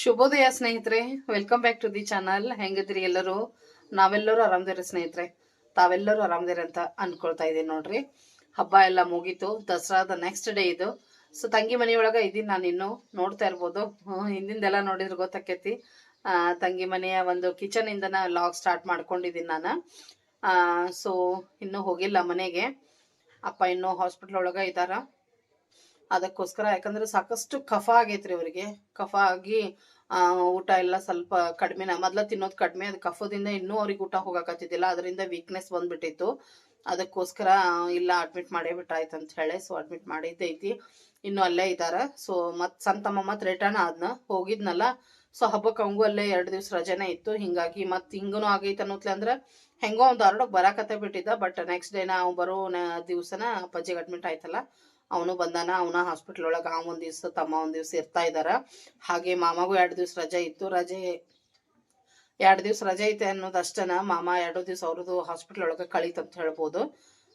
ಶುಭೋದಯ ಸ್ನೇಹಿತರೆ welcome back to the channel ಹೆಂಗಿದ್ರಿ ಎಲ್ಲರೂ? ನಾವೆಲ್ಲರೂ ಆರಾಮದಿರಿ ಸ್ನೇಹಿತರೆ. ತಾವೆಲ್ಲರೂ ಆರಾಮದಿರ ಅಂತ ಅನ್ಕೊಳ್ತಾ ಇದ್ದೀನಿ ನೋಡ್ರಿ. ಹಬ್ಬ ಎಲ್ಲ ಮುಗೀತು. ದಸರಾದ ನೆಕ್ಸ್ಟ್ ಡೇ ಇದು. ಸೊ ತಂಗಿ ಮನೆಯೊಳಗೆ ಇದೀನಿ ನಾನು ಇನ್ನು ನೋಡ್ತಾ ಇರ್ಬೋದು. ಹಿಂದಿಂದೆಲ್ಲ ನೋಡಿದ್ರೆ ಗೊತ್ತಾಕೈತಿ. ತಂಗಿ ಮನೆಯ ಒಂದು ಕಿಚನ್ ಇಂದನ ಲಾಗ್ ಸ್ಟಾರ್ಟ್ ಮಾಡ್ಕೊಂಡಿದ್ದೀನಿ ನಾನು. ಸೊ ಇನ್ನೂ ಹೋಗಿಲ್ಲ ಮನೆಗೆ. ಅಪ್ಪ ಇನ್ನೂ ಹಾಸ್ಪಿಟ್ಲ್ ಒಳಗೆ ಇದ್ದಾರ. ಅದಕ್ಕೋಸ್ಕರ, ಯಾಕಂದ್ರೆ ಸಾಕಷ್ಟು ಕಫ ಆಗೈತ್ರಿ ಅವರಿಗೆ. ಕಫ ಆಗಿ ಊಟ ಎಲ್ಲ ಸ್ವಲ್ಪ ಕಡಿಮೆನ, ಮೊದ್ಲ ತಿನ್ನೋದು ಕಡಿಮೆ, ಅದು ಕಫದಿಂದ ಇನ್ನೂ ಅವ್ರಿಗೆ ಊಟ ಹೋಗಕತ್ತಿದ್ದಿಲ್ಲ, ಅದರಿಂದ ವೀಕ್ನೆಸ್ ಬಂದ್ಬಿಟ್ಟಿತ್ತು. ಅದಕ್ಕೋಸ್ಕರ ಇಲ್ಲ ಅಡ್ಮಿಟ್ ಮಾಡೇ ಬಿಟ್ಟಾಯ್ತು ಅಂತ ಹೇಳಿ ಸೊ ಅಡ್ಮಿಟ್ ಮಾಡಿದ್ದೈತಿ ಇನ್ನು ಅಲ್ಲೇ ಇದಾರ. ಸೊ ಮತ್ ಸಂತಮ್ಮ ತಮ್ಮ ಮತ್ ರಿಟರ್ನ್ ಆದ್ನ, ಹೋಗಿದ್ನಲ್ಲ ಸೊ ಹಬ್ಬಕ್ಕೆ ಅವಂಗೂ ಅಲ್ಲೇ ಎರಡು ದಿವ್ಸ ರಜೆನೇ ಇತ್ತು. ಹಿಂಗಾಗಿ ಮತ್ತೆ ಹಿಂಗೂ ಆಗೈತೆ ಅನ್ನೋತ್ಲೆ ಅಂದ್ರೆ, ಹೆಂಗೋ ಒಂದು ಹರಡೋಕ್ ಬರಾಕತ್ತೆ ಬಿಟ್ಟಿದ್ದ ಬಟ್ ನೆಕ್ಸ್ಟ್ ಡೇ ನಾವು ಬರೋ ದಿವಸನ ದಿವ್ಸನ ಅಪ್ಪಾಜಿಗೆ ಅಡ್ಮಿಟ್ ಆಯ್ತಲ್ಲ. ಅವನು ಬಂದಾನ, ಅವನ ಹಾಸ್ಪಿಟ್ಲ್ ಒಳಗೆ ಅವ ಒಂದ್ ದಿವ್ಸ ತಮ್ಮ ಒಂದ್ ದಿವ್ಸ ಇರ್ತಾ ಇದಾರ. ಹಾಗೆ ಮಾಮಗೂ ಎರಡು ದಿವ್ಸ ರಜೆ ಇತ್ತು. ರಜೆ ಎರಡು ದಿವ್ಸ ರಜೆ ಐತೆ ಅನ್ನೋದಷ್ಟನ ಮಾಮ ಎರಡು ದಿವ್ಸ ಅವ್ರದ್ದು ಹಾಸ್ಪಿಟ್ಲ್ ಒಳಗೆ ಕಳೀತ ಅಂತ ಹೇಳ್ಬೋದು.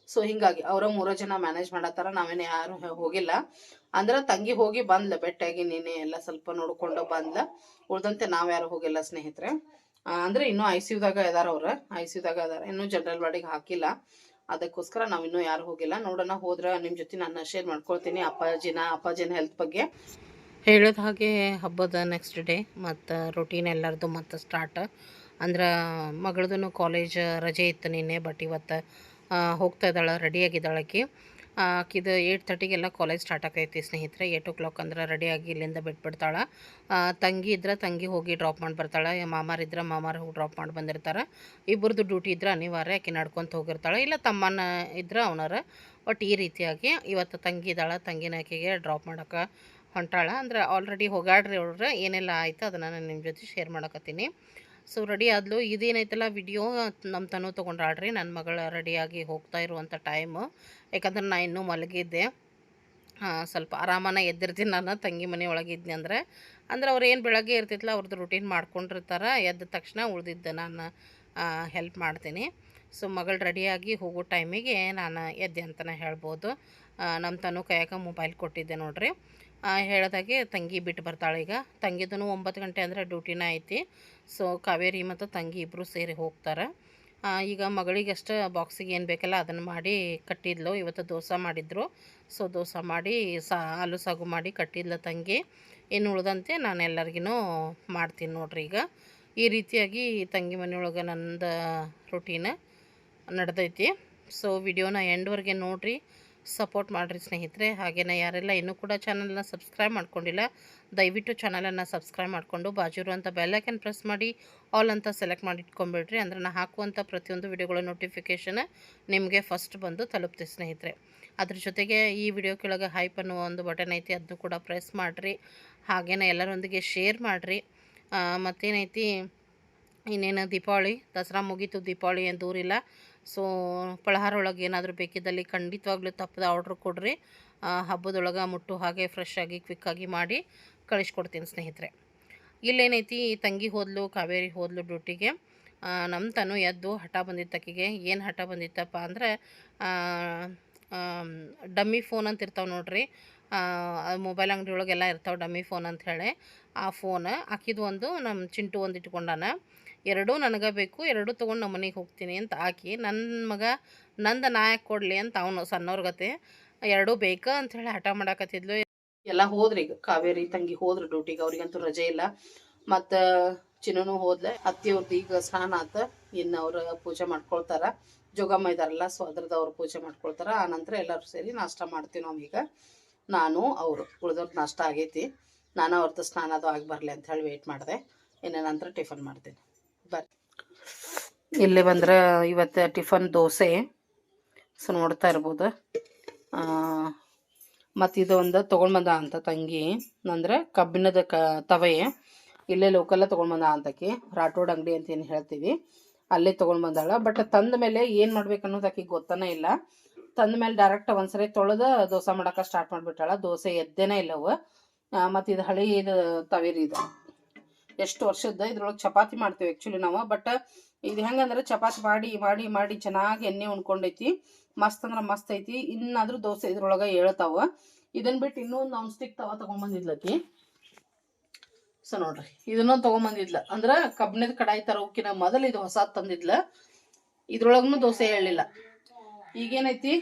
ಸೊ ಹಿಂಗಾಗಿ ಅವರ ಮೂರ ಜನ ಮ್ಯಾನೇಜ್ ಮಾಡತ್ತಾರ. ನಾವೇನು ಯಾರು ಹೋಗಿಲ್ಲ. ಅಂದ್ರೆ ತಂಗಿ ಹೋಗಿ ಬಂದ್ಲ ಬೆಟ್ಟಾಗಿ ನೀನೆ ಎಲ್ಲ ಸ್ವಲ್ಪ ನೋಡ್ಕೊಂಡು ಬಂದ್ಲ. ಉಳ್ದಂತೆ ನಾವ್ಯಾರು ಹೋಗಿಲ್ಲ ಸ್ನೇಹಿತರೆ. ಅಂದ್ರೆ ಇನ್ನೂ ಐ ಸಿ ಯುದಾಗ ಇದಾರ ಅವ್ರ. ಐ ಸಿ ಯುದಾಗ ಇದಾರ. ಇನ್ನೂ ಜನರಲ್ ವಾರ್ಡಿಗೆ ಹಾಕಿಲ್ಲ. ಅದಕ್ಕೋಸ್ಕರ ನಾವು ಇನ್ನೂ ಯಾರು ಹೋಗಿಲ್ಲ. ನೋಡೋಣ, ಹೋದ್ರೆ ನಿಮ್ಮ ಜೊತೆ ನಾನು ಶೇರ್ ಮಾಡ್ಕೊಳ್ತೀನಿ ಅಪ್ಪಾಜಿನ ಅಪ್ಪಾಜಿನ ಹೆಲ್ತ್ ಬಗ್ಗೆ. ಹೇಳಿದ ಹಾಗೆ ಹಬ್ಬದ ನೆಕ್ಸ್ಟ್ ಡೇ ಮತ್ತು ರೊಟೀನ್ ಎಲ್ಲರದು ಮತ್ತು ಸ್ಟಾರ್ಟ್ ಅಂದ್ರೆ ಮಗಳದೂ ಕಾಲೇಜ್ ರಜೆ ಇತ್ತು ನಿನ್ನೆ ಬಟ್ ಇವತ್ತು ಹೋಗ್ತಾ ಇದ್ದಾಳೆ ರೆಡಿಯಾಗಿದ್ದಾಳಕ್ಕೆ ಆಕಿದು ಏಯ್ಟ್ ತರ್ಟಿಗೆಲ್ಲ ಕಾಲೇಜ್ ಸ್ಟಾರ್ಟ್ ಆಗ್ತೈತಿ ಸ್ನೇಹಿತರೆ. ಏಯ್ಟ್ ಓ ಕ್ಲಾಕ್ ಅಂದ್ರೆ ರೆಡಿಯಾಗಿ ಇಲ್ಲಿಂದ ಬಿಟ್ಬಿಡ್ತಾಳೆ. ತಂಗಿ ಇದ್ರೆ ತಂಗಿ ಹೋಗಿ ಡ್ರಾಪ್ ಮಾಡಿ ಬರ್ತಾಳೆ. ಮಾಮಾರಿದ್ರೆ ಮಾಮಾರ್ ಹೋಗಿ ಡ್ರಾಪ್ ಮಾಡಿ ಬಂದಿರ್ತಾರೆ. ಇಬ್ಬರದ್ದು ಡ್ಯೂಟಿ ಇದ್ರೆ ಅನಿವಾರ್ಯ, ಆಕೆ ನಡ್ಕೊತ ಹೋಗಿರ್ತಾಳೆ. ಇಲ್ಲ ತಮ್ಮನ ಇದ್ರೆ ಅವನರ ಬಟ್ ಈ ರೀತಿಯಾಗಿ ಇವತ್ತು ತಂಗಿ ಇದ್ದಾಳೆ ತಂಗಿನ ಆಕೆಗೆ ಡ್ರಾಪ್ ಮಾಡೋಕೆ ಹೊಂಟಾಳ. ಅಂದ್ರೆ ಆಲ್ರೆಡಿ ಹೋಗಾಡ್ರಿ ಅವ್ರ. ಏನೆಲ್ಲ ಆಯ್ತು ಅದನ್ನು ನಾನು ನಿಮ್ಮ ಜೊತೆ ಶೇರ್ ಮಾಡಕತ್ತೀನಿ. ಸೊ ರೆಡಿ ಆದ್ಲು. ಇದೇನೈತಲ್ಲ ವಿಡಿಯೋ ನಮ್ಮ ತನು ತೊಗೊಂಡ್ರಾಡ್ರಿ ನನ್ನ ಮಗಳ ರೆಡಿಯಾಗಿ ಹೋಗ್ತಾ ಇರುವಂಥ ಟೈಮು ಯಾಕಂದ್ರೆ ನಾನು ಇನ್ನೂ ಮಲಗಿದ್ದೆ. ಸ್ವಲ್ಪ ಆರಾಮನ ಎದ್ದಿರ್ತೀನಿ ನಾನು. ತಂಗಿ ಮನೆ ಒಳಗಿದ್ನಿ ಅಂದ್ರೆ. ಅಂದ್ರೆ ಅವ್ರು ಏನು ಬೆಳಗ್ಗೆ ಇರ್ತಿತ್ತಲ್ಲ ಅವ್ರದ್ದು ರುಟೀನ್ ಮಾಡ್ಕೊಂಡಿರ್ತಾರೆ. ಎದ್ದ ತಕ್ಷಣ ಉಳಿದಿದ್ದೆ ನಾನು. ಹೆಲ್ಪ್ ಮಾಡ್ತೀನಿ. ಸೊ ಮಗಳು ರೆಡಿಯಾಗಿ ಹೋಗೋ ಟೈಮಿಗೆ ನಾನು ಎದ್ದೆ ಅಂತಲೇ ಹೇಳ್ಬೋದು. ನಮ್ಮ ತನು ಕೈಯಾಗ ಮೊಬೈಲ್ ಕೊಟ್ಟಿದ್ದೆ ನೋಡ್ರಿ. ಹೇಳ್ದಾಗೆ ತಂಗಿ ಬಿಟ್ಟು ಬರ್ತಾಳೆ ಈಗ. ತಂಗಿದೂ ಒಂಬತ್ತು ಗಂಟೆ ಅಂದರೆ ಡ್ಯೂಟಿನ ಐತಿ. ಸೊ ಕಾವೇರಿ ಮತ್ತು ತಂಗಿ ಇಬ್ಬರು ಸೇರಿ ಹೋಗ್ತಾರೆ. ಈಗ ಮಗಳಿಗಷ್ಟೇ ಬಾಕ್ಸಿಗೆ ಏನು ಬೇಕಲ್ಲ ಅದನ್ನು ಮಾಡಿ ಕಟ್ಟಿದ್ಲು. ಇವತ್ತು ದೋಸೆ ಮಾಡಿದ್ರು. ಸೊ ದೋಸೆ ಮಾಡಿ ಸಾ, ಆಲೂ ಸಾಗು ಮಾಡಿ ಕಟ್ಟಿದ್ಲು ತಂಗಿ. ಇನ್ನು ಉಳ್ದಂತೆ ನಾನು ಎಲ್ಲರಿಗೂ ಮಾಡ್ತೀನಿ ನೋಡ್ರಿ ಈಗ. ಈ ರೀತಿಯಾಗಿ ತಂಗಿ ಮನೆಯೊಳಗೆ ನಂದು ರೊಟೀನ್ ನಡೆದೈತಿ. ಸೊ ವಿಡಿಯೋನ ಎಂಡ್ವರೆಗೆ ನೋಡಿರಿ. ಸಪೋರ್ಟ್ ಮಾಡಿರಿ ಸ್ನೇಹಿತರೆ. ಹಾಗೆಯೇ ಯಾರೆಲ್ಲ ಇನ್ನೂ ಕೂಡ ಚಾನಲ್ನ ಸಬ್ಸ್ಕ್ರೈಬ್ ಮಾಡ್ಕೊಂಡಿಲ್ಲ, ದಯವಿಟ್ಟು ಚಾನಲನ್ನು ಸಬ್ಸ್ಕ್ರೈಬ್ ಮಾಡಿಕೊಂಡು ಬಾಜು ಇರುವಂಥ ಬೆಲ್ಲೈಕನ್ ಪ್ರೆಸ್ ಮಾಡಿ ಆಲ್ ಅಂತ ಸೆಲೆಕ್ಟ್ ಮಾಡಿ ಇಟ್ಕೊಂಬಿಡ್ರಿ ಅಂದರೆ ನಾನು ಹಾಕುವಂಥ ಪ್ರತಿಯೊಂದು ವಿಡಿಯೋಗಳ ನೋಟಿಫಿಕೇಷನ್ ನಿಮಗೆ ಫಸ್ಟ್ ಬಂದು ತಲುಪ್ತೀವಿ ಸ್ನೇಹಿತರೆ. ಅದ್ರ ಜೊತೆಗೆ ಈ ವಿಡಿಯೋ ಕೆಳಗೆ ಹೈಪ್ ಅನ್ನುವ ಒಂದು ಬಟನ್ ಐತಿ ಅದನ್ನು ಕೂಡ ಪ್ರೆಸ್ ಮಾಡಿರಿ. ಹಾಗೆಯೇ ಎಲ್ಲರೊಂದಿಗೆ ಶೇರ್ ಮಾಡಿರಿ. ಮತ್ತೇನೈತಿ, ಇನ್ನೇನು ದೀಪಾವಳಿ, ದಸರಾ ಮುಗೀತು, ದೀಪಾವಳಿ ಏನು ದೂರಿಲ್ಲ. ಸೊ ಪಳಹಾರ ಒಳಗೆ ಏನಾದರೂ ಬೇಕಿದ್ದಲ್ಲಿ ಖಂಡಿತವಾಗ್ಲೂ ತಪ್ಪದ ಆರ್ಡ್ರ್ ಕೊಡ್ರಿ. ಹಬ್ಬದೊಳಗೆ ಮುಟ್ಟು ಹಾಗೆ ಫ್ರೆಶ್ ಆಗಿ ಕ್ವಿಕ್ಕಾಗಿ ಮಾಡಿ ಕಳಿಸ್ಕೊಡ್ತೀನಿ ಸ್ನೇಹಿತರೆ. ಇಲ್ಲೇನೈತಿ ತಂಗಿ ಹೋದ್ಲು, ಕಾವೇರಿ ಹೋದ್ಲು ಡ್ಯೂಟಿಗೆ. ನಮ್ಮ ತನು ಎದ್ದು ಹಠ ಬಂದಿತ್ತಕ್ಕಿಗೆ ಏನು ಹಠ ಬಂದಿತ್ತಪ್ಪ ಅಂದರೆ ಡಮ್ಮಿ ಫೋನ್ ಅಂತ ಇರ್ತಾವೆ ನೋಡ್ರಿ. ಮೊಬೈಲ್ ಅಂಗಡಿ ಒಳಗೆಲ್ಲ ಇರ್ತಾವೆ ಡಮ್ಮಿ ಫೋನ್ ಅಂತ ಹೇಳಿ. ಆ ಫೋನ್ ಆಕಿದು ಒಂದು ನಮ್ಮ ಚಿಂಟು ಒಂದು ಇಟ್ಕೊಂಡಾನ. ಎರಡೂ ನನಗೆ ಬೇಕು ಎರಡೂ ತೊಗೊಂಡು ನಮ್ಮ ಮನೆಗೆ ಹೋಗ್ತೀನಿ ಅಂತ ಹಾಕಿ ನನ್ನ ಮಗ ನಂದು ನಾಯಕ್ ಕೊಡಲಿ ಅಂತ ಅವನು ಸಣ್ಣವ್ರ ಗತೆ, ಎರಡೂ ಅಂತ ಹೇಳಿ ಹಠ ಮಾಡಾಕತ್ತಿದ್ಲು. ಎಲ್ಲ ಹೋದ್ರಿ ಈಗ ಕಾವೇರಿ ತಂಗಿ ಹೋದ್ರು ಡ್ಯೂಟಿಗೆ ಅವ್ರಿಗಂತೂ ರಜೆ ಇಲ್ಲ. ಮತ್ತು ಚಿನ್ನೂ ಹೋದ್ಲೆ ಅತ್ತಿಯವ್ರದ್ದು ಈಗ ಸ್ನಾನ ಆತ, ಇನ್ನು ಅವ್ರು ಪೂಜೆ ಮಾಡ್ಕೊಳ್ತಾರ. ಜೋಗಮ್ಮ ಇದಾರಲ್ಲ ಸೊ ಅದ್ರದ್ದು ಪೂಜೆ ಮಾಡ್ಕೊಳ್ತಾರ, ಆ ನಂತರ ಎಲ್ಲರೂ ಸೇರಿ ನಾಷ್ಟ ಮಾಡ್ತೀವಿ ನಾವು ಈಗ. ನಾನು, ಅವರು ಉಳಿದವ್ರದ್ದು ನಾಷ್ಟ ಆಗೈತಿ. ನಾನು ಅವ್ರದ್ದು ಸ್ನಾನ ಅದು ಆಗಿ ಬರಲಿ ಅಂತ ಹೇಳಿ ವೆಯ್ಟ್ ಮಾಡಿದೆ. ಇನ್ನು ನಂತರ ಟಿಫನ್ ಮಾಡ್ತೀನಿ. ಇಲ್ಲಿ ಬಂದ್ರೆ ಇವತ್ತು ಟಿಫನ್ ದೋಸೆ. ಸೊ ನೋಡ್ತಾ ಇರ್ಬೋದು. ಮತ್ತು ಇದು ಒಂದು ತೊಗೊಂಡ್ಬಂದ ಅಂತ ತಂಗಿ. ಅಂದರೆ ಕಬ್ಬಿಣದ ಕ, ತವೆ. ಇಲ್ಲೇ ಲೋಕಲ್ಲ ತೊಗೊಂಡ್ಬಂದ ಅಂತಕಿ. ರಾಠೋಡ್ ಅಂಗಡಿ ಅಂತ ಏನು ಹೇಳ್ತೀವಿ. ಅಲ್ಲೇ ತೊಗೊಂಡ್ಬಂದಾಳ. ಬಟ್ ತಂದ ಮೇಲೆ ಏನು ಮಾಡ್ಬೇಕು ಅನ್ನೋದು ಆಕಿಗೆ ಗೊತ್ತನೇ ಇಲ್ಲ. ತಂದ ಮೇಲೆ ಡೈರೆಕ್ಟ್ ಒಂದ್ಸರಿ ತೊಳೆದು ದೋಸೆ ಮಾಡೋಕೆ ಸ್ಟಾರ್ಟ್ ಮಾಡಿಬಿಟ್ಟಾಳ. ದೋಸೆ ಎದ್ದೇನೇ ಇಲ್ಲವು ಮತ್ತು ಇದು ಹಳಿ ಇದು ತವೇರಿ ಇದು. ಎಷ್ಟು ವರ್ಷದ ಇದ್ರೊಳಗೆ ಚಪಾತಿ ಮಾಡ್ತೀವಿ ಆ್ಯಕ್ಚುಲಿ ನಾವು. ಬಟ್ ಇದು ಹೆಂಗಂದ್ರೆ ಚಪಾತಿ ಮಾಡಿ ಮಾಡಿ ಮಾಡಿ ಚೆನ್ನಾಗಿ ಎಣ್ಣೆ ಉಣ್ಕೊಂಡೈತಿ. ಮಸ್ತ್ ಅಂದ್ರೆ ಮಸ್ತ್ ಐತಿ. ಇನ್ನಾದ್ರೂ ದೋಸೆ ಇದ್ರೊಳಗೆ ಹೇಳ್ತಾವ. ಇದನ್ನ ಬಿಟ್ಟು ಇನ್ನೂ ಒಂದು ಸ್ಟಿಕ್ ತವ ತಗೊಂಡ್ಬಂದಿದ್ಲಕ್ಕಿ ಸೊ ನೋಡ್ರಿ, ಇದನ್ನೊಂದು ತೊಗೊಂಬಂದಿದ್ಲ. ಅಂದ್ರ ಕಬ್ಬಿಣದ ಕಡಾಯಿ ತರೋಕಿನ ಮೊದಲು ಇದು ಹೊಸ ತಂದಿದ್ಲ. ಇದ್ರೊಳಗೂ ದೋಸೆ ಹೇಳಿಲ್ಲ ಈಗೇನೈತಿ?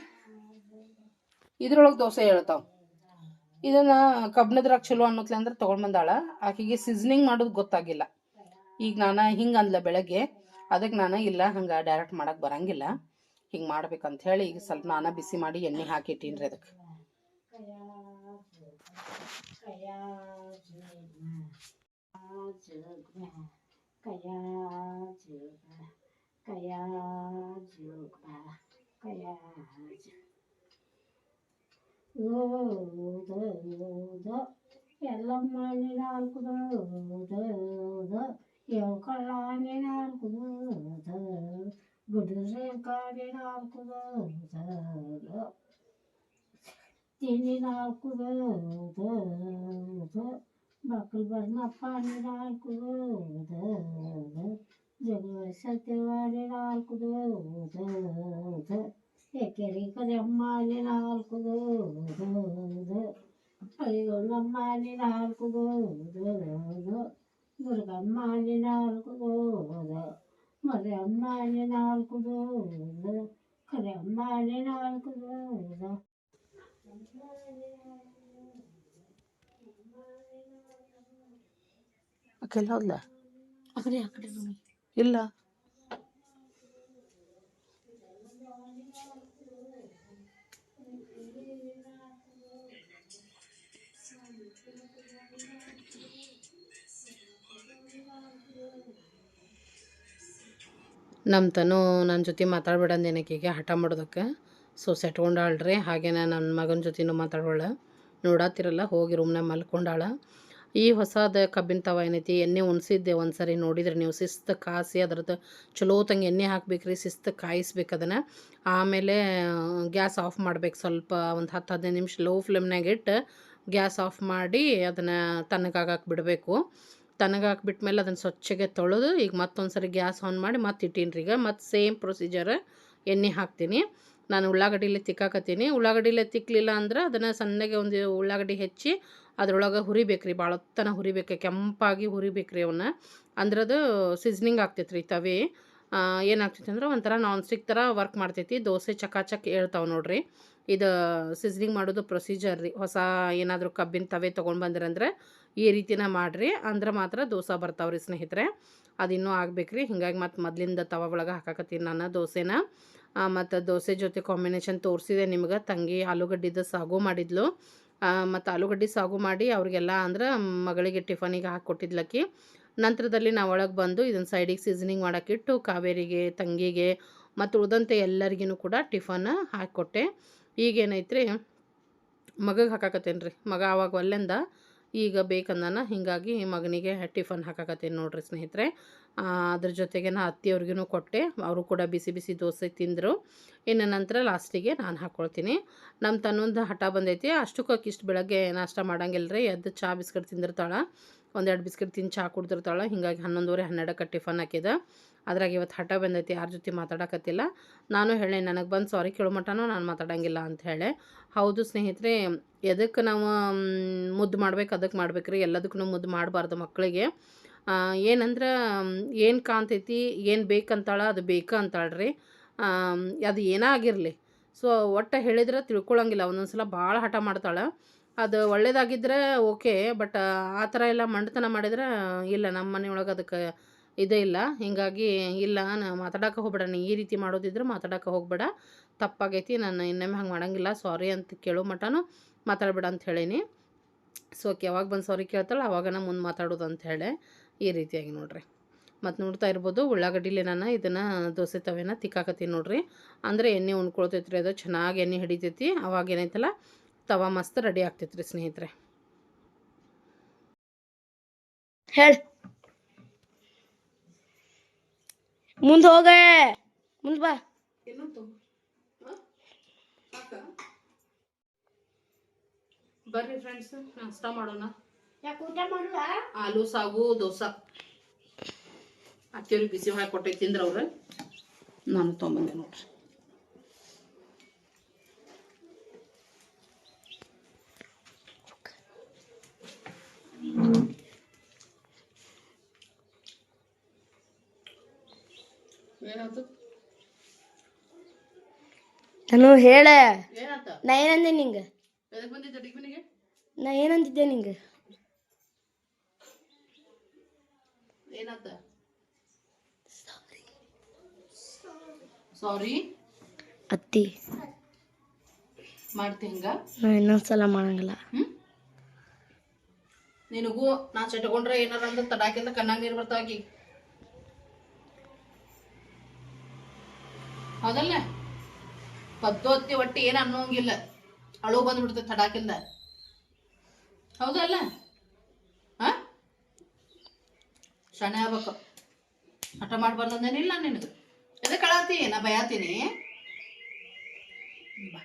ಇದ್ರೊಳಗೆ ದೋಸೆ ಹೇಳ್ತಾವ. ಇದನ್ನ ಕಬ್ಬಿಣದ್ರಾಗ ಚಲೋ ಅನ್ನೋತ್ಲೆ ಅಂದ್ರೆ ತಗೊಂಡ್ ಬಂದಾಳ. ಆಕೆಗೆ ಸೀಸನಿಂಗ್ ಮಾಡೋದು ಗೊತ್ತಾಗಿಲ್ಲ. ಈಗ ನಾನು ಹಿಂಗೆ ಅಂದ್ಲ ಬೆಳಗ್ಗೆ ಅದಕ್ಕೆ ನಾನು ಇಲ್ಲ, ಹಂಗೆ ಡೈರೆಕ್ಟ್ ಮಾಡಕ್ ಬರಂಗಿಲ್ಲ. ಹಿಂಗೆ ಮಾಡ್ಬೇಕಂತ ಹೇಳಿ ಈಗ ಸ್ವಲ್ಪ ನಾನು ಬಿಸಿ ಮಾಡಿ ಎಣ್ಣೆ ಹಾಕಿಟ್ಟೀನಿ ಅದಕ್ಕೆ ఎల్లమ్మ నాలుగుదోద ఎవకళ్ళని నాలుగుదోద గుడ్రేకాని నాలుగుదోద తిని నాలుగుదోద బక్కలు పడిన అప్పని నాలుగుదోద జగ సత్యవాణి నాలుగుదోద ಸತ್ಯವಾಣಿ ನಾಲ್ಕುದ ಎಕೆರಿ ಕರೆಯಮ್ಮಾನೆ ನಾಲ್ಕುದ ಅಯ್ಯೋನಮ್ಮಾನೆ ನಾಲ್ಕುದ ದುರ್ಗಮ್ಮಾನೆ ನಾಲ್ಕುದ ಮರೆಯಮ್ಮಾನೆ ನಾಲ್ಕುದ ಕರೆಯಮ್ಮಾನೆ ನಾಲ್ಕುದ ಆಕೆಲ್ಲ ಹೋದ್ಲ ಆ ಕಡೆ ಆ ಕಡೆ ನೋಡಿ ಇಲ್ಲ ನಮ್ಮ ತನು ನನ್ನ ಜೊತೆ ಮಾತಾಡ್ಬಿಡಂದು ಏನಕ್ಕೀಗೆ ಹಠ ಮಾಡೋದಕ್ಕೆ. ಸೊ ಸೆಟ್ಕೊಂಡಾಳ್ರಿ. ಹಾಗೇನೆ ನನ್ನ ಮಗನ ಜೊತೆನೂ ಮಾತಾಡೋಳ ನೋಡಾತಿರಲ್ಲ, ಹೋಗಿ ರೂಮ್ನಾಗ ಮಲ್ಕೊಂಡಾಳ. ಈ ಹೊಸದ ಕಬ್ಬಿನ ತವ ಏನೈತಿ? ಎಣ್ಣೆ ಉಣ್ಸಿದ್ದೆ ಒಂದು ಸರಿ ನೋಡಿದ್ರೆ ನೀವು ಶಿಸ್ತು ಕಾಸಿ ಅದ್ರದ್ದು ಚಲೋ ತಂಗೆ ಎಣ್ಣೆ ಹಾಕ್ಬೇಕ್ರಿ, ಶಿಸ್ತು ಕಾಯಿಸ್ಬೇಕು ಅದನ್ನು. ಆಮೇಲೆ ಗ್ಯಾಸ್ ಆಫ್ ಮಾಡ್ಬೇಕು. ಸ್ವಲ್ಪ ಒಂದು ಹತ್ತು ಹದಿನೈದು ನಿಮಿಷ ಲೋ ಫ್ಲೇಮ್ನಾಗ ಇಟ್ಟು ಗ್ಯಾಸ್ ಆಫ್ ಮಾಡಿ ಅದನ್ನು ತಣ್ಣಗಾಗಕ್ಕೆ ಬಿಡಬೇಕು ತಣ್ಣಗಾಕ್ಬಿಟ್ಮೇಲೆ ಅದನ್ನು ಸ್ವಚ್ಛಗೆ ತೊಳೆದು ಈಗ ಮತ್ತೊಂದು ಸರಿ ಗ್ಯಾಸ್ ಆನ್ ಮಾಡಿ ಮತ್ತೆ ಇಟ್ಟೀನಿ ಈಗ ಮತ್ತು ಸೇಮ್ ಪ್ರೊಸೀಜರ್ ಎಣ್ಣೆ ಹಾಕ್ತೀನಿ. ನಾನು ಉಳ್ಳಾಗಡ್ಡಿಲಿ ತಿಕ್ಕಾಕತ್ತೀನಿ. ಉಳ್ಳಾಗಡ್ಡಿಲೆ ತಿಕ್ಕಲಿಲ್ಲ ಅಂದ್ರೆ ಅದನ್ನು ಸಣ್ಣಗೆ ಒಂದು ಉಳ್ಳಾಗಡ್ಡಿ ಹೆಚ್ಚಿ ಅದ್ರೊಳಗೆ ಹುರಿಬೇಕ್ರಿ. ಭಾಳ ಹೊತ್ತನ ಹುರಿಬೇಕು, ಕೆಂಪಾಗಿ ಹುರಿಬೇಕ್ರಿ ಅವನ್ನ ಅಂದ್ರೆ ಅದು ಸೀಸ್ನಿಂಗ್ ಆಗ್ತೈತೆ ರೀ ತವೆ ಏನಾಗ್ತೈತೆ ಅಂದ್ರೆ ಒಂಥರ ನಾನ್ ಸ್ಟಿಕ್ ಥರ ವರ್ಕ್ ಮಾಡ್ತೈತಿ. ದೋಸೆ ಚಕಾಚಕ್ ಹೇಳ್ತಾವೆ ನೋಡ್ರಿ. ಇದು ಸೀಸ್ನಿಂಗ್ ಮಾಡೋದು ಪ್ರೊಸೀಜರ್ ರೀ. ಹೊಸ ಏನಾದರೂ ಕಬ್ಬಿನ ತವೆ ತೊಗೊಂಡು ಬಂದ್ರಂದ್ರೆ ಈ ರೀತಿನ ಮಾಡಿರಿ. ಅಂದ್ರೆ ಮಾತ್ರ ದೋಸೆ ಬರ್ತಾವ್ರಿ ಸ್ನೇಹಿತರೆ. ಅದಿನ್ನೂ ಆಗ್ಬೇಕ್ರಿ. ಹಿಂಗಾಗಿ ಮತ್ತು ಮೊದಲಿಂದ ತವ ಒಳಗೆ ಹಾಕಾಕತ್ತೀನಿ ನಾನು ದೋಸೆನ. ಮತ್ತು ದೋಸೆ ಜೊತೆ ಕಾಂಬಿನೇಷನ್ ತೋರಿಸಿದೆ ನಿಮ್ಗೆ. ತಂಗಿ ಆಲೂಗಡ್ಡಿದ ಸಾಗು ಮಾಡಿದ್ಲು. ಮತ್ತು ಆಲೂಗಡ್ಡೆ ಸಾಗು ಮಾಡಿ ಅವ್ರಿಗೆಲ್ಲ ಅಂದ್ರೆ ಮಗಳಿಗೆ ಟಿಫನಿಗೆ ಹಾಕ್ಕೊಟ್ಟಿದ್ಲಕ್ಕಿ ನಂತರದಲ್ಲಿ ನಾವು ಒಳಗೆ ಬಂದು ಇದನ್ನು ಸೈಡಿಗೆ ಸೀಸನಿಂಗ್ ಮಾಡೋಕ್ಕಿಟ್ಟು ಕಾವೇರಿಗೆ, ತಂಗಿಗೆ, ಮತ್ತು ಉಳಿದಂತೆ ಎಲ್ಲರಿಗೂ ಕೂಡ ಟಿಫನ್ ಹಾಕಿಕೊಟ್ಟೆ. ಈಗೇನೈತ್ರಿ, ಮಗಗೆ ಹಾಕಾಕತ್ತೇನೆ ರೀ ಮಗ ಆವಾಗ ಒಲ್ಲೆಂದ ಈಗ ಬೇಕಂದನ ಹೀಗಾಗಿ ಮಗನಿಗೆ ಟಿಫನ್ ಹಾಕಕತ್ತೀನಿ ನೋಡ್ರಿ ಸ್ನೇಹಿತರೆ. ಅದ್ರ ಜೊತೆಗೆ ನಾ ಅತ್ತಿಯವ್ರಿಗೂ ಕೊಟ್ಟೆ. ಅವರು ಕೂಡ ಬಿಸಿ ಬಿಸಿ ದೋಸೆ ತಿಂದರು. ಇನ್ನು ನಂತರ ಲಾಸ್ಟಿಗೆ ನಾನು ಹಾಕ್ಕೊಳ್ತೀನಿ ನಮ್ಮ ತನ್ನೊಂದು ಹಠ ಬಂದೈತಿ. ಅಷ್ಟಕ್ಕೆ ಇಷ್ಟು ಬೆಳಗ್ಗೆ ನಾಷ್ಟ ಮಾಡಂಗಿಲ್ಲ ರೀ ಎದ್ದು ಚಾ, ಬಿಸ್ಕಟ್ ತಿಂದಿರ್ತಾಳೆ. ಒಂದೆರಡು ಬಿಸ್ಕೆಟ್ ತಿಂದು ಚಹಾ ಕುಡ್ದಿರ್ತಾಳೆ ಹಿಂಗಾಗಿ ಹನ್ನೊಂದುವರೆ, ಹನ್ನೆರಡಕ್ಕೆ ಟಿಫನ್ ಹಾಕಿದ ಅದ್ರಾಗ ಇವತ್ತು ಹಠ ಬಂದೈತಿ, ಯಾರ ಜೊತೆ ಮಾತಾಡಕತ್ತಿಲ್ಲ. ನಾನು ಹೇಳೆ, ನನಗೆ ಬಂದು ಸಾರಿ ಕೇಳೋ ಮಟನೂ ನಾನು ಮಾತಾಡಂಗಿಲ್ಲ ಅಂತ ಹೇಳಿ. ಹೌದು ಸ್ನೇಹಿತರೆ ಎದಕ್ಕೆ ನಾವು ಮುದ್ದು ಮಾಡ್ಬೇಕು ಅದಕ್ಕೆ ಮಾಡ್ಬೇಕ್ರಿ. ಎಲ್ಲದಕ್ಕೂ ಮುದ್ದು ಮಾಡಬಾರ್ದು ಮಕ್ಕಳಿಗೆ ಏನಂದ್ರೆ ಏನು ಕಾಣ್ತೈತಿ, ಏನು ಬೇಕಂತಾಳ, ಅದು ಬೇಕು ಅಂತಾಳ್ರಿ. ಅದು ಏನೇ ಆಗಿರಲಿ. ಸೊ, ಒಟ್ಟು ಹೇಳಿದ್ರೆ ತಿಳ್ಕೊಳ್ಳೋಂಗಿಲ್ಲ ಒಂದೊಂದು ಸಲ ಭಾಳ ಹಠ ಮಾಡ್ತಾಳೆ. ಅದು ಒಳ್ಳೇದಾಗಿದ್ದರೆ ಓಕೆ, ಬಟ್, ಆ ಥರ ಎಲ್ಲ ಮಂಡತನ ಮಾಡಿದ್ರೆ ಇಲ್ಲ, ನಮ್ಮ ಮನೆಯೊಳಗೆ ಅದಕ್ಕೆ ಇದೇ ಇಲ್ಲ. ಹೀಗಾಗಿ, ಇಲ್ಲ ನಾನು ಮಾತಾಡೋಕೆ ಹೋಗ್ಬೇಡ. ನೀ ಈ ರೀತಿ ಮಾಡೋದಿದ್ರೆ ಮಾತಾಡೋಕೆ ಹೋಗ್ಬೇಡ. ತಪ್ಪಾಗೈತಿ, ನಾನು ಇನ್ನೊಮ್ಮೆ ಹಂಗೆ ಮಾಡೋಂಗಿಲ್ಲ. ಸಾರಿ ಅಂತ ಕೇಳೋ ಮಟನೂ ಮಾತಾಡ್ಬೇಡ ಅಂತ ಹೇಳೀನಿ. ಸೊ ಓಕೆ, ಯಾವಾಗ ಬಂದು ಸಾರಿ ಕೇಳ್ತಾಳೆ ಅವಾಗನ ಮುಂದೆ ಮಾತಾಡೋದು ಅಂತ ಹೇಳಿ ಈ ರೀತಿಯಾಗಿ ನೋಡ್ರಿ. ಮತ್ತು ನೋಡ್ತಾ ಇರ್ಬೋದು, ಉಳ್ಳಾಗಡ್ಡಿಲಿ ನಾನು ಇದನ್ನು ದೋಸೆ ತವೆನ ತಿಕ್ಕಾಕತ್ತೀನಿ ನೋಡ್ರಿ. ಅಂದರೆ ಎಣ್ಣೆ ಉಣ್ಕೊಳ್ತೈತ್ರಿ ಅದು, ಚೆನ್ನಾಗಿ ಎಣ್ಣೆ ಹಿಡಿತೈತಿ. ಅವಾಗ ಏನೈತಲ್ಲ ತವ ಮಸ್ತ್ ರೆಡಿ ಆಗ್ತೈತೆ ರೀ ಸ್ನೇಹಿತರೆ. ಹೇಳ. ಮುಂದೆ ಹೋಗ. ಮುಂದ ಬಾ. ಬರ್ರಿ ಫ್ರೆಂಡ್ಸ್ ನಾಷ್ಟ ಮಾಡೋಣ. ಆಲೂ ಸಾಗು ದೋಸೆ. ಅತ್ತಿಯವ್ರಿಗೆ ಬಿಸಿ ಮಾಡಿ ಕೊಟ್ಟೈತಿ ತಿಂದ್ರ ಅವ್ರ ನಾನು ತೊಗೊಂಬಂದೆ ನೋಡ್ರಿ. ನಾನು ಹೇಳ. ನಾ ಏನಂದೆ ನಿಂಗೆ? ನಾ ಏನಂತಿದ್ದೆ ನಿಂಗೆ? ಅತ್ತಿ. ಮಾಡ್ತಿ ಹಿಂಗ? ಇನ್ನೊಂದ್ಸಲ ಮಾಡಂಗಿಲ್ಲ. ನಿನಗೂ ನಾ ಚಟ್ಕೊಂಡ್ರೆ ಏನಾರ ಅಂದ್ರೆ ತಡಾಕಿಂದ ಕಣ್ಣಾಗ ನೀರು ಬರ್ತಾವಾಗಿ ಹೌದಲ್ಲ? ಪದ್ಧತಿ ಒಟ್ಟಿ ಏನು ಅನ್ನೋಂಗಿಲ್ಲ. ಅಳು ಬಂದ್ಬಿಡ್ತೇವೆ ತಡಾಕಿಂದ. ಹೌದಲ್ಲ? ಹಾ? ಆಗ್ಬೇಕು. ಹಠ ಮಾಡ್ಬಾರ್ದು ಅಂದೇನಿಲ್ಲ ನಿನಗೆ ಎದಕ್ಕೆ ಕಳಾತಿ ನಾ ಬಯಾತೀನಿ. ಬಾ.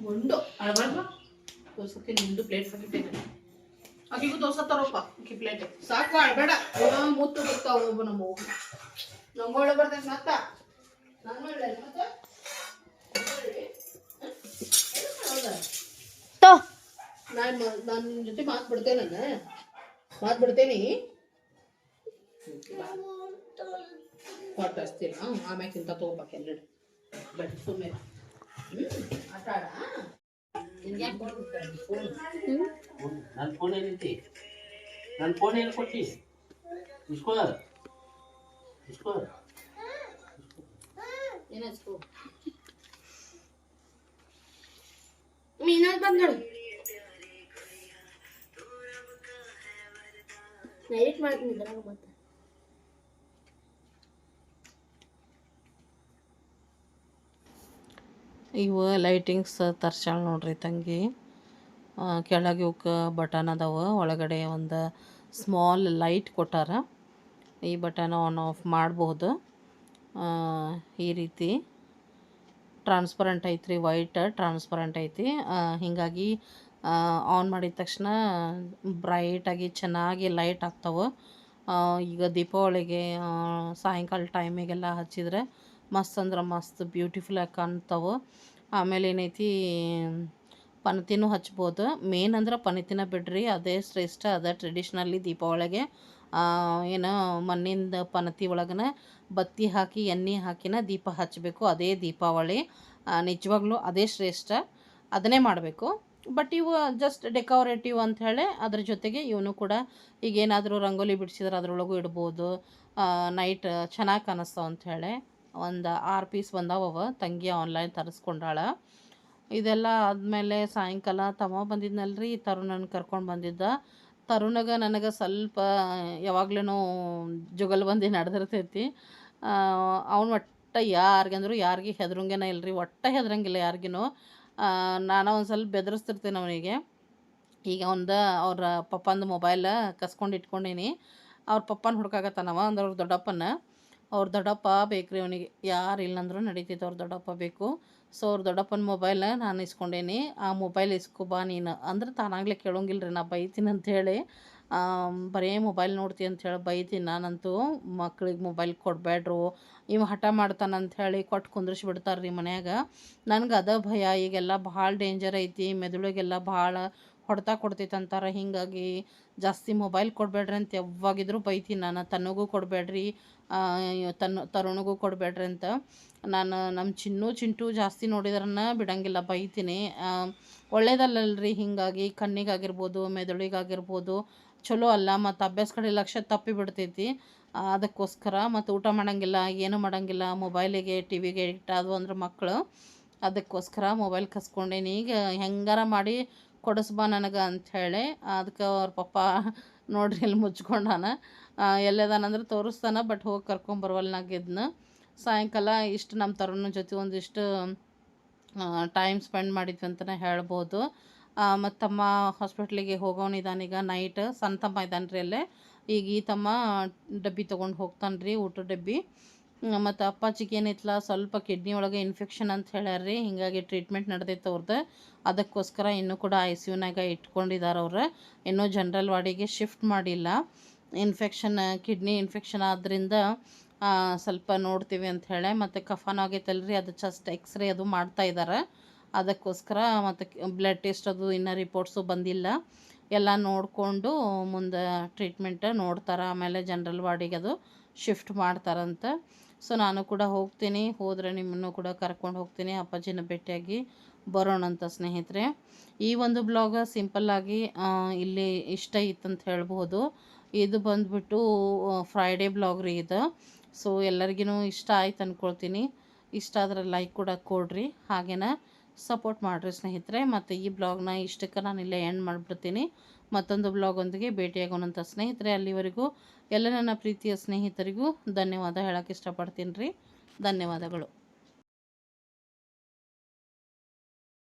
ಒಂದು ಅಳಬಾರ್ದು ತೋರ್ಸಕ್ಕೆ ನಿಂದು ಪ್ಲೇಟ್ ಹಾಕಿಟ್ಟೇನೆ ಆಕಿಗೂ ದೋಸೆ ತರೋಪ್ಪ ಆಕಿ ಪ್ಲೇಟ್ ಸಾಕು ಅಳ್ಬೇಡ ಬೇಡ ಮುತ್ತು ಬರ್ತಾವ ಒಬ್ಬ ನಮ್ಮ ನಂಗೊಳ್ಳೆ ಬರ್ತೈತೆ ಮತ್ತ ನಾನು ಒಳ್ಳೆ ಮತ್ತೆ ಹೌದಾ ತೋ ನಾನು ನಾನು ನಿನ್ನ ಜೊತೆ ಮಾತು ಬಿಡ್ತೇನೆ ನಾನು ಮಾತು ಬಿಡ್ತೇನೆ ಕೊಟ್ಟಿಸ್ತೀನಿ ಆಮ್ಯಾಗ ತಿಂತ ತಗೋಬೇಕು ಎಲ್ಲರೂ ಬಟ್ ಸುಮ್ಮನೆ ಆಟ ಆಡ ನಿನ್ಗ್ಯಾಕೆ ಕೊಡ್ತಾರೆ ಫೋನ್ ನನ್ನ ಫೋನ್ ಏನೈತಿ ನನ್ನ ಫೋನ್ ಏನು ಕೊಟ್ಟಿ ಇಸ್ಕೋ ಇಸ್ಕೋ ಏನಾಯ್ತು ಇನ್ನೊಂದು ಬಂದ್ ನೋಡು ನಾ ಎಡಿಟ್ ಮಾಡ್ತೀನಿ ಇದ್ರಾಗ ಮತ್ತೆ ಇವು ಲೈಟಿಂಗ್ಸ್ ತರ್ಸಾಳ ನೋಡ್ರಿ ತಂಗಿ. ಕೆಳಗೆ ಇವಕ್ಕೆ ಬಟನ್ ಅದಾವ, ಒಳಗಡೆ ಒಂದು ಸ್ಮಾಲ್ ಲೈಟ್ ಕೊಟ್ಟಾರ. ಈ ಬಟನ್ ಆನ್ ಆಫ್ ಮಾಡ್ಬೋದು ಈ ರೀತಿ ಟ್ರಾನ್ಸ್ಪರೆಂಟ್ ಐತ್ರಿ ವೈಟ್ ಟ್ರಾನ್ಸ್ಪರೆಂಟ್ ಐತಿ. ಹೀಗಾಗಿ ಆನ್ ಮಾಡಿದ ತಕ್ಷಣ ಬ್ರೈಟಾಗಿ ಚೆನ್ನಾಗಿ ಲೈಟ್ ಆಗ್ತಾವೆ. ಈಗ ದೀಪಾವಳಿಗೆ ಸಾಯಂಕಾಲ ಟೈಮಿಗೆಲ್ಲ ಹಚ್ಚಿದ್ರೆ ಮಸ್ತ್ ಅಂದ್ರೆ ಮಸ್ತ್ ಬ್ಯೂಟಿಫುಲ್ಲಾಗಿ ಕಾಣ್ತಾವೆ. ಆಮೇಲೆ ಏನೈತಿ, ಪನತಿನೂ ಹಚ್ಬೋದು. ಮೇನ್ ಅಂದ್ರೆ ಪನತಿನ ಬಿಡ್ರಿ, ಅದೇ ಶ್ರೇಷ್ಠ, ಅದ ಟ್ರೆಡಿಷ್ನಲ್ಲಿ ದೀಪಾವಳಿಗೆ. ಏನು ಮಣ್ಣಿಂದ ಪನತಿ ಒಳಗನ ಬತ್ತಿ ಹಾಕಿ, ಎಣ್ಣೆ ಹಾಕಿನ ದೀಪ ಹಚ್ಚಬೇಕು ಅದೇ ದೀಪಾವಳಿ. ನಿಜವಾಗ್ಲೂ ಅದೇ ಶ್ರೇಷ್ಠ. ಅದನ್ನೇ ಮಾಡಬೇಕು. ಬಟ್ ಇವು ಜಸ್ಟ್ ಡೆಕೋರೇಟಿವ್ ಅಂಥೇಳಿ ಅದ್ರ ಜೊತೆಗೆ ಇವನು ಕೂಡ ಈಗ ಏನಾದರೂ ರಂಗೋಲಿ ಬಿಡಿಸಿದ್ರೆ ಅದರೊಳಗೂ ಇಡ್ಬೋದು. ನೈಟ್ ಚೆನ್ನಾಗಿ ಕಾಣಿಸ್ತಾವ ಅಂಥೇಳಿ ಒಂದು ಆರು ಪೀಸ್ ಬಂದಾವವ ತಂಗಿ ಆನ್ಲೈನ್ ತರಿಸ್ಕೊಂಡಾಳ. ಇದೆಲ್ಲ ಆದಮೇಲೆ ಸಾಯಂಕಾಲ ತಮ್ಮ ಬಂದಿದ್ನಲ್ರಿ ತರುಣನ ಕರ್ಕೊಂಡು ಬಂದಿದ್ದ. ತರುಣಗ ನನಗೆ ಸ್ವಲ್ಪ ಯಾವಾಗ್ಲೂ ಜುಗಲ್ಬಂದಿ ನಡೆದಿರ್ತೈತಿ. ಅವನು ಒಟ್ಟು ಯಾರಿಗಂದ್ರು ಯಾರಿಗೆ ಹೆದರಂಗೇನ ರೀ ಒಟ್ಟು ಹೆದ್ರಂಗಿಲ್ಲ ಯಾರಿಗೂ ನಾನು ಒಂದು ಸ್ವಲ್ಪ ಬೆದರಿಸ್ತಿರ್ತೀನಿ ಅವನಿಗೆ. ಈಗ ಒಂದು ಅವ್ರ ಪಪ್ಪಂದು ಮೊಬೈಲ್ ಕಸ್ಕೊಂಡು ಇಟ್ಕೊಂಡೀನಿ. ಅವ್ರ ಪಪ್ಪನ ಹುಡ್ಕಾಗತ್ತಾನವ ಅಂದ್ರೆ ಅವ್ರ ದೊಡ್ಡಪ್ಪನ ಅವ್ರ ದೊಡ್ಡಪ್ಪ ಬೇಕು ರೀ ಅವನಿಗೆ. ಯಾರು ಇಲ್ಲಂದ್ರೂ ನಡೀತೈತೆ ಅವ್ರ ದೊಡ್ಡಪ್ಪ ಬೇಕು. ಸೊ ಅವ್ರ ದೊಡ್ಡಪ್ಪನ ಮೊಬೈಲ್ ನಾನು ಇಸ್ಕೊಂಡೇನಿ. ಆ ಮೊಬೈಲ್ ಇಸ್ಕೊ ಬಾ ನೀನು. ಅಂದ್ರೆ ತಾನಾಗಲೇ ಕೇಳೋಂಗಿಲ್ಲ ರೀ ನಾ ಬೈತೀನಿ ಅಂಥೇಳಿ ಬರೀ ಮೊಬೈಲ್ ನೋಡ್ತಿ ಅಂಥೇಳಿ ಬೈತೀನಿ ನಾನಂತೂ. ಮಕ್ಳಿಗೆ ಮೊಬೈಲ್ ಕೊಡಬೇಡ್ರು ಇವ ಹಠ ಮಾಡ್ತಾನೆ ಅಂಥೇಳಿ ಕೊಟ್ಟು ಕುಂದ್ರಿಸಿ ಬಿಡ್ತಾರೆ ರೀ ಮನ್ಯಾಗ. ನನಗೆ ಅದ ಭಯ, ಈಗೆಲ್ಲ ಭಾಳ ಡೇಂಜರ್ ಐತಿ, ಮೆದುಳಿಗೆಲ್ಲ ಭಾಳ ಹೊಡೆತ ಕೊಡ್ತೈತೆ ಅಂತಾರೆ. ಹೀಗಾಗಿ ಜಾಸ್ತಿ ಮೊಬೈಲ್ ಕೊಡಬೇಡ್ರಿ ಅಂತ ಯಾವಾಗಿದ್ರೂ ಬೈತೀನಿ ನಾನು. ತನ್ನಗೂ ಕೊಡಬೇಡ್ರಿ ತನ್ನ, ತರುಣಿಗೂ ಕೊಡಬೇಡ್ರಿ ಅಂತ. ನಾನು ನಮ್ಮ ಚಿನ್ನು ಚಿಂಟು ಜಾಸ್ತಿ ನೋಡಿದ್ರನ್ನ ಬಿಡಂಗಿಲ್ಲ ಬೈತೀನಿ ಒಳ್ಳೇದಲ್ಲಲ್ರಿ. ಹೀಗಾಗಿ ಕಣ್ಣಿಗಾಗಿರ್ಬೋದು, ಮೆದುಳಿಗಾಗಿರ್ಬೋದು ಚಲೋ ಅಲ್ಲ, ಮತ್ತು ಅಭ್ಯಾಸ ಕಡೆ ಲಕ್ಷ ತಪ್ಪಿ ಬಿಡ್ತೈತಿ. ಅದಕ್ಕೋಸ್ಕರ ಮತ್ತು ಊಟ ಮಾಡಂಗಿಲ್ಲ, ಏನು ಮಾಡೋಂಗಿಲ್ಲ, ಮೊಬೈಲಿಗೆ ಟಿ ವಿಗೆ ಎಡಿಕ್ಟ್ ಅಂದ್ರೆ ಮಕ್ಕಳು ಅದಕ್ಕೋಸ್ಕರ ಮೊಬೈಲ್ ಕಸ್ಕೊಂಡೇನಿ. ಈಗ ಹೆಂಗಾರ ಮಾಡಿ ಕೊಡಿಸ್ಬಾ ನನಗೆ ಅಂಥೇಳಿ ಅದಕ್ಕೆ ಅವ್ರ ಪಪ್ಪ ನೋಡ್ರಿ ಇಲ್ಲಿ ಮುಚ್ಕೊಂಡಾನ. ಎಲ್ಲದಾನಂದ್ರೆ ತೋರಿಸ್ತಾನ, ಬಟ್ ಹೋಗಿ ಕರ್ಕೊಂಬರ್ವಲ್ನಾಗಿದ್ನ ಸಾಯಂಕಾಲ ಇಷ್ಟು ನಮ್ಮ ತರೋನ ಜೊತೆ ಒಂದಿಷ್ಟು ಟೈಮ್ ಸ್ಪೆಂಡ್ ಮಾಡಿದ್ವಿ ಅಂತಲೇ ಹೇಳ್ಬೋದು. ಮತ್ತು ತಮ್ಮ ಹಾಸ್ಪಿಟ್ಲಿಗೆ ಹೋಗೋನಿದಾನೀಗ ನೈಟ್ ಸಣ್ಣ ತಮ್ಮ ಇದ್ದಾನೆ ರೀ ಅಲ್ಲೇ. ಈಗ ಈ ತಮ್ಮ ಡಬ್ಬಿ ತೊಗೊಂಡು ಹೋಗ್ತಾನೆ ರೀ ಊಟದ ಡಬ್ಬಿ. ಮತ್ತು ಅಪ್ಪಾಜಿಗೆ ಏನೈತಲ್ಲ ಸ್ವಲ್ಪ ಕಿಡ್ನಿ ಒಳಗೆ ಇನ್ಫೆಕ್ಷನ್ ಅಂತ ಹೇಳ್ಯಾರ ರೀ ಹೀಗಾಗಿ ಟ್ರೀಟ್ಮೆಂಟ್ ನಡೆದೈತೆ ಅವ್ರದ್ದು ಅದಕ್ಕೋಸ್ಕರ ಇನ್ನೂ ಕೂಡ ಐ ಸಿ ಯುನಾಗ ಇಟ್ಕೊಂಡಿದ್ದಾರೆ ಅವ್ರು. ಇನ್ನೂ ಜನ್ರಲ್ ವಾರ್ಡಿಗೆ ಶಿಫ್ಟ್ ಮಾಡಿಲ್ಲ. ಇನ್ಫೆಕ್ಷನ್ ಕಿಡ್ನಿ ಇನ್ಫೆಕ್ಷನ್ ಆದ್ದರಿಂದ ಸ್ವಲ್ಪ ನೋಡ್ತೀವಿ ಅಂತ ಹೇಳಿ ಮತ್ತು ಕಫಾನ್ ರೀ ಅದು ಜಸ್ಟ್ ಎಕ್ಸ್ರೇ ಅದು ಮಾಡ್ತಾ ಇದ್ದಾರೆ ಅದಕ್ಕೋಸ್ಕರ ಮತ್ತು ಬ್ಲಡ್ ಟೆಸ್ಟ್ ಅದು ಇನ್ನೂ ರಿಪೋರ್ಟ್ಸು ಬಂದಿಲ್ಲ. ಎಲ್ಲ ನೋಡಿಕೊಂಡು ಮುಂದೆ ಟ್ರೀಟ್ಮೆಂಟ್ ನೋಡ್ತಾರೆ. ಆಮೇಲೆ ಜನ್ರಲ್ ವಾರ್ಡಿಗೆ ಅದು ಶಿಫ್ಟ್ ಮಾಡ್ತಾರಂತ. ಸೊ ನಾನು ಕೂಡ ಹೋಗ್ತೀನಿ. ಹೋದರೆ ನಿಮ್ಮನ್ನು ಕೂಡ ಕರ್ಕೊಂಡು ಹೋಗ್ತೀನಿ. ಅಪ್ಪಾಜಿನ ಭೇಟಿಯಾಗಿ ಬರೋಣಂತ ಸ್ನೇಹಿತರೆ. ಈ ಒಂದು ಬ್ಲಾಗ ಸಿಂಪಲ್ಲಾಗಿ ಇಲ್ಲಿ ಇಷ್ಟ ಇತ್ತಂತ ಹೇಳ್ಬೋದು ಇದು ಬಂದ್ಬಿಟ್ಟು ಫ್ರೈಡೇ ಬ್ಲಾಗ್ ರೀ ಇದು. ಸೊ ಎಲ್ಲರಿಗೂ ಇಷ್ಟ ಆಯ್ತು ಅಂದ್ಕೊಳ್ತೀನಿ ಇಷ್ಟ ಆದರೆ ಲೈಕ್ ಕೂಡ ಕೊಡ್ರಿ. ಹಾಗೇನ ಸಪೋರ್ಟ್ ಮಾಡಿರಿ ಸ್ನೇಹಿತರೆ, ಮತ್ತು ಈ ಬ್ಲಾಗ್ನ ಇಷ್ಟಕ್ಕೆ ನಾನು ಇಲ್ಲೇ ಎಂಡ್ ಮಾಡಿಬಿಡ್ತೀನಿ. ಮತ್ತೊಂದು ಬ್ಲಾಗೊಂದಿಗೆ ಭೇಟಿಯಾಗೋಣಂಥ ಸ್ನೇಹಿತರೆ, ಅಲ್ಲಿವರೆಗೂ ಎಲ್ಲ ನನ್ನ ಪ್ರೀತಿಯ ಸ್ನೇಹಿತರಿಗೂ ಧನ್ಯವಾದ ಹೇಳೋಕ್ಕೆ ಇಷ್ಟಪಡ್ತೀನಿ ರೀ. ಧನ್ಯವಾದಗಳು.